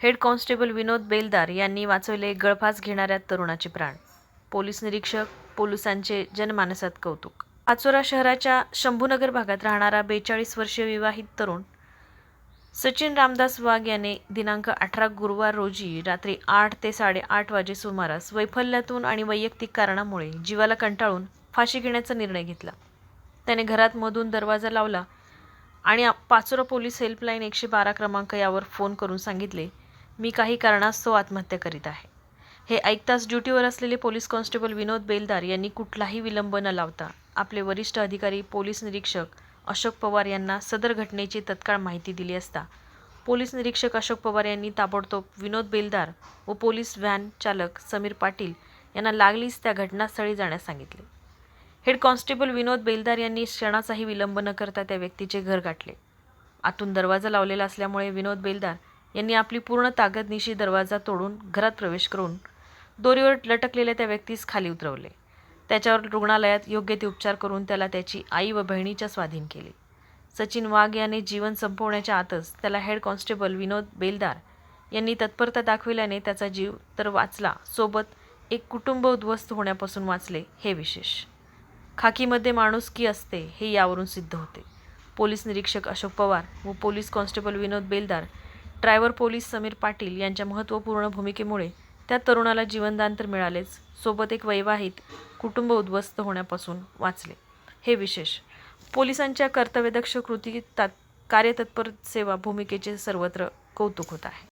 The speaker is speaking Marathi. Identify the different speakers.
Speaker 1: हेड कॉन्स्टेबल विनोद बेलदार यांनी वाचवले गळफास घेणाऱ्या तरुणाचे प्राण. पोलीस निरीक्षक पोलिसांचे जनमानसात कौतुक. पाचोरा शहराच्या शंभूनगर भागात राहणारा बेचाळीस वर्षीय विवाहित तरुण सचिन रामदास वाघ याने दिनांक अठरा गुरुवार रोजी रात्री आठ ते साडेआठ वाजे सुमारास वैफल्यातून आणि वैयक्तिक कारणामुळे जीवाला कंटाळून फाशी घेण्याचा निर्णय घेतला. त्याने घरात मधून दरवाजा लावला आणि पाचोरा पोलीस हेल्पलाईन एकशे बारा क्रमांक यावर फोन करून सांगितले मी काही कारणास्तव आत्महत्या करीत आहे. हे ऐकताच ड्युटीवर असलेले पोलीस कॉन्स्टेबल विनोद बेलदार यांनी कुठलाही विलंब न लावता आपले वरिष्ठ अधिकारी पोलीस निरीक्षक अशोक पवार यांना सदर घटनेची तत्काळ माहिती दिली असता पोलीस निरीक्षक अशोक पवार यांनी ताबडतोब विनोद बेलदार व पोलीस व्हॅन चालक समीर पाटील यांना लागलीच त्या घटनास्थळी जाण्यास सांगितले. हेड कॉन्स्टेबल विनोद बेलदार यांनी क्षणाचाही विलंब न करता त्या व्यक्तीचे घर गाठले. आतून दरवाजा लावलेला असल्यामुळे विनोद बेलदार यांनी आपली पूर्ण ताकदनिशी दरवाजा तोडून घरात प्रवेश करून दोरीवर लटकलेल्या त्या व्यक्तीस खाली उतरवले. त्याच्यावर रुग्णालयात योग्य ते उपचार करून त्याला त्याची आई व बहिणीच्या स्वाधीन केले. सचिन वाघ याने जीवन संपवण्याच्या आतच त्याला हेड कॉन्स्टेबल विनोद बेलदार यांनी तत्परता दाखविल्याने त्याचा जीव तर वाचला सोबत एक कुटुंब उद्ध्वस्त होण्यापासून वाचले हे विशेष. खाकीमध्ये माणुसकी असते हे यावरून सिद्ध होते. पोलीस निरीक्षक अशोक पवार व पोलीस कॉन्स्टेबल विनोद बेलदार ड्रायव्हर पोलीस समीर पाटील यांच्या महत्त्वपूर्ण भूमिकेमुळे त्या तरुणाला जीवनदान तर मिळालेच सोबत एक वैवाहित कुटुंब उद्ध्वस्त होण्यापासून वाचले. हे विशेष पोलिसांच्या कर्तव्यदक्ष कृती तात कार्यतत्पर सेवा भूमिकेचे सर्वत्र कौतुक होत आहे.